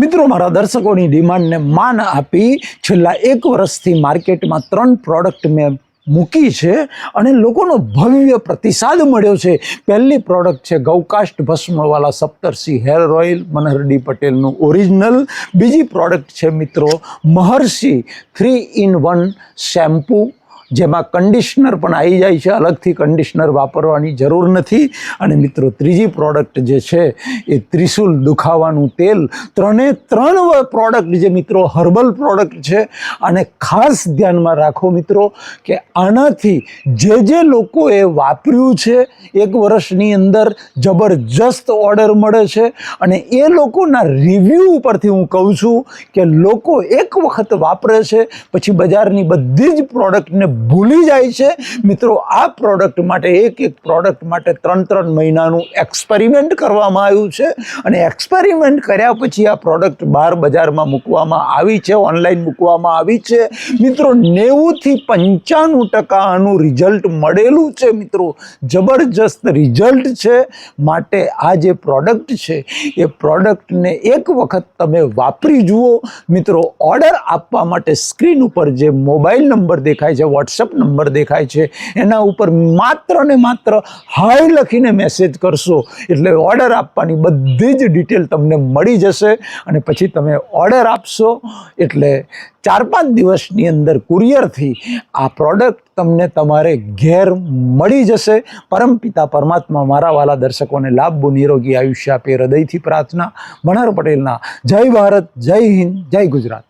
મિત્રો, મારા દર્શકોની ડિમાન્ડને માન આપી છેલ્લા એક વર્ષથી માર્કેટમાં ત્રણ પ્રોડક્ટ મેં મૂકી છે અને લોકોનો ભવ્ય પ્રતિસાદ મળ્યો છે. પહેલી પ્રોડક્ટ છે ગૌકાષ્ટ ભસ્મવાલા સપ્તર્ષિ હેર ઓઇલ, મનહરડી પટેલનું ઓરિજિનલ બીજી પ્રોડક્ટ છે મિત્રો, Maharshi three in one shampoo. જેમાં કન્ડિશનર પણ આવી જાય છે. અલગથી કન્ડિશનર વાપરવાની જરૂર નથી. અને મિત્રો, ત્રીજી પ્રોડક્ટ જે છે, એ ત્રિશુલ દુખાવાનું તેલ. ત્રણે ત્રણ પ્રોડક્ટ જે મિત્રો હર્બલ પ્રોડક્ટ છે. અને ખાસ ધ્યાનમાં રાખો મિત્રો, કે આનાથી જે જે લોકોએ વાપર્યું છે, એક વર્ષની અંદર જબરજસ્ત ઓર્ડર મળે છે. અને એ લોકોના રિવ્યૂ ઉપરથી હું કહું છું કે લોકો એક વખત વાપરે છે, પછી બજારની બધી જ પ્રોડક્ટને ભૂલી જાય છે. મિત્રો, આ પ્રોડક્ટ માટે, એક એક પ્રોડક્ટ માટે ત્રણ ત્રણ મહિનાનું એક્સપેરિમેન્ટ કરવામાં આવ્યું છે. અને એક્સપેરિમેન્ટ કર્યા પછી આ પ્રોડક્ટ બહાર બજારમાં મૂકવામાં આવી છે ઓનલાઈન મૂકવામાં આવી છે. મિત્રો, નેવુંથી પંચાણું ટકા આનું રિઝલ્ટ મળેલું છે, મિત્રો. જબરજસ્ત રિઝલ્ટ છે. માટે આ જે પ્રોડક્ટ છે, એ પ્રોડક્ટને એક વખત તમે વાપરી જુઓ. મિત્રો ઓર્ડર આપવા માટે સ્ક્રીન ઉપર જે મોબાઈલ નંબર દેખાય છે વોટ્સઅપ નંબર દેખાય છે. એના ઉપર માત્ર ને માત્ર હાય લખીને મેસેજ કરશો. એટલે ઓર્ડર આપવાની બધી જ ડિટેલ તમને મળી જશે. અને પછી તમે ઓર્ડર આપશો. એટલે ચાર પાંચ દિવસની અંદર કુરિયરથી આ પ્રોડક્ટ તમને તમારે ઘેર મળી જશે. પરમપિતા પરમાત્મા મારા વાલા દર્શકોને લાભ નિરોગી આયુષ્ય આપે. હૃદયથી પ્રાર્થના. મનહર પટેલના. જય ભારત, જય હિન્દ, જય ગુજરાત.